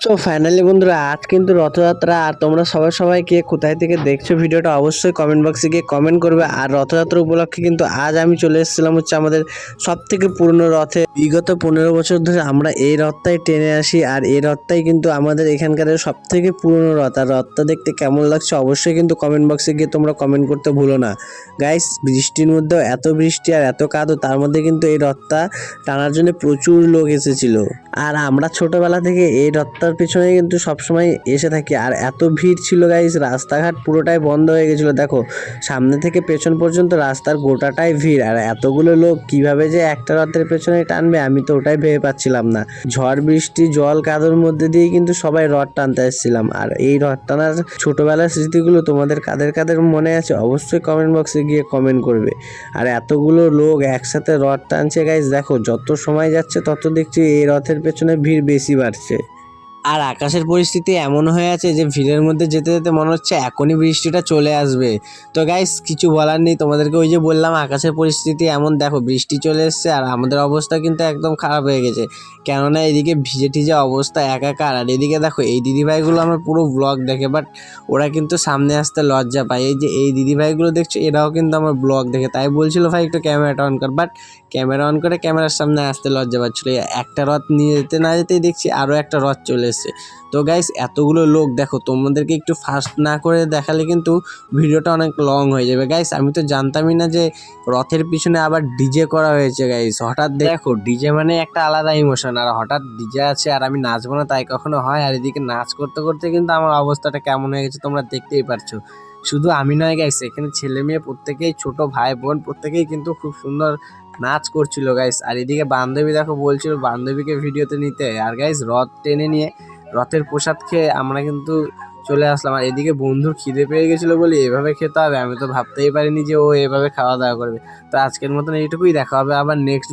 তো ফাইনালি বন্ধুরা, আজ কিন্তু রথযাত্রা, আর তোমরা সবাই সবাই কে কোথায় থেকে দেখছ ভিডিওটা অবশ্যই কমেন্ট বক্সে গিয়ে কমেন্ট করবে। আর রথযাত্রা উপলক্ষে কিন্তু আজ আমি চলে এসেছিলাম হচ্ছে আমাদের সব থেকে পুরনো রথে। বিগত পনেরো বছর ধরে আমরা এই রথটাই টেনে আসি, আর এই রথটাই কিন্তু আমাদের এখানকার সব থেকে পুরনো রথ। আর রথটা দেখতে কেমন লাগছে অবশ্যই কিন্তু কমেন্ট বক্সে গিয়ে তোমরা কমেন্ট করতে ভুলো না। গাইস বৃষ্টির মধ্যেও এত বৃষ্টি আর এত কাদো, তার মধ্যে কিন্তু এই রথটা টানার জন্য প্রচুর লোক এসেছিল। আর আমরা ছোটবেলা থেকে এই রথটার পিছনে কিন্তু সবসময় এসে থাকি। আর এত ভিড় ছিল গাইস রাস্তাঘাট পুরোটাই বন্ধ হয়ে গেছিল। দেখো, সামনে থেকে পেছন পর্যন্ত রাস্তার গোটাটাই ভিড়। আর এতগুলো লোক কীভাবে যে একটা রথের পেছনে টানবে, আমি তো ওটাই ভেবে পাচ্ছিলাম না। ঝড়, বৃষ্টি, জল, কাদোর মধ্যে দিয়ে কিন্তু সবাই রথ টানতে এসেছিলাম। আর এই রথ টানার ছোটোবেলার স্মৃতিগুলো তোমাদের কাদের কাদের মনে আছে, অবশ্যই কমেন্ট বক্সে গিয়ে কমেন্ট করবে। আর এতগুলো লোক একসাথে রথ টানছে গাইজ দেখো, যত সময় যাচ্ছে তত দেখছি এই রথের পেছনে ভিড় বেশি বাড়ছে। আর আকাশের পরিস্থিতি এমন হয়ে আছে যে ভিড়ের মধ্যে যেতে যেতে মনে হচ্ছে এখনই বৃষ্টিটা চলে আসবে। তো গাইস কিছু বলার নেই, তোমাদেরকে ওই যে বললাম, আকাশের পরিস্থিতি এমন, দেখো বৃষ্টি চলে এসছে আর আমাদের অবস্থা কিন্তু একদম খারাপ হয়ে গেছে। কেননা এদিকে ভিজে টিজে অবস্থা একাকার। আর এদিকে দেখো, এই দিদিভাইগুলো আমার পুরো ব্লগ দেখে বাট ওরা কিন্তু সামনে আসতে লজ্জা পায়। এই যে এই দিদিভাইগুলো দেখছ, এরাও কিন্তু আমার ব্লগ দেখে। তাই বলছিল, ভাই, একটু ক্যামেরাটা অন কর। বাট ক্যামেরা অন করে ক্যামেরার সামনে আসতে লজ্জা পাচ্ছিল। একটা রথ নিয়ে যেতে না যেতেই দেখছি আরও একটা রথ চলে এসছে তো গাইস এতগুলো লোক, দেখো, তোমাদেরকে একটু ফাস্ট না করে দেখালে কিন্তু ভিডিওটা অনেক লং হয়ে যাবে। গাইস আমি তো জানতামই না যে রথের পিছনে আবার ডিজে করা হয়েছে গাইস হঠাৎ দেখো ডিজে মানে একটা আলাদা ইমোশন আর হঠাৎ ডিজে আছে আর আমি নাচবো না, তাই কখনো হয়? আর এদিকে নাচ করতে করতে কিন্তু আমার অবস্থাটা কেমন হয়ে গেছে তোমরা দেখতেই পারছ। শুধু আমি নয় গাইস এখানে ছেলে মেয়ে প্রত্যেকেই, ছোট ভাই বোন প্রত্যেকেই কিন্তু খুব সুন্দর নাচ করছিল গাইস আর এদিকে বান্ধবী দেখো বলছিল বান্ধবীকে ভিডিওতে নিতে। আর গাইস রথ টেনে নিয়ে রথের প্রসাদ খেয়ে আমরা কিন্তু চলে আসলাম। আর এদিকে বন্ধুর খিদে পেয়ে গেছিল বলে এভাবে খেতে হবে। আমি তো ভাবতেই পারিনি যে ও এভাবে খাওয়া দাওয়া করবে। তো আজকের মতন এইটুকুই। দেখা হবে আবার নেক্সট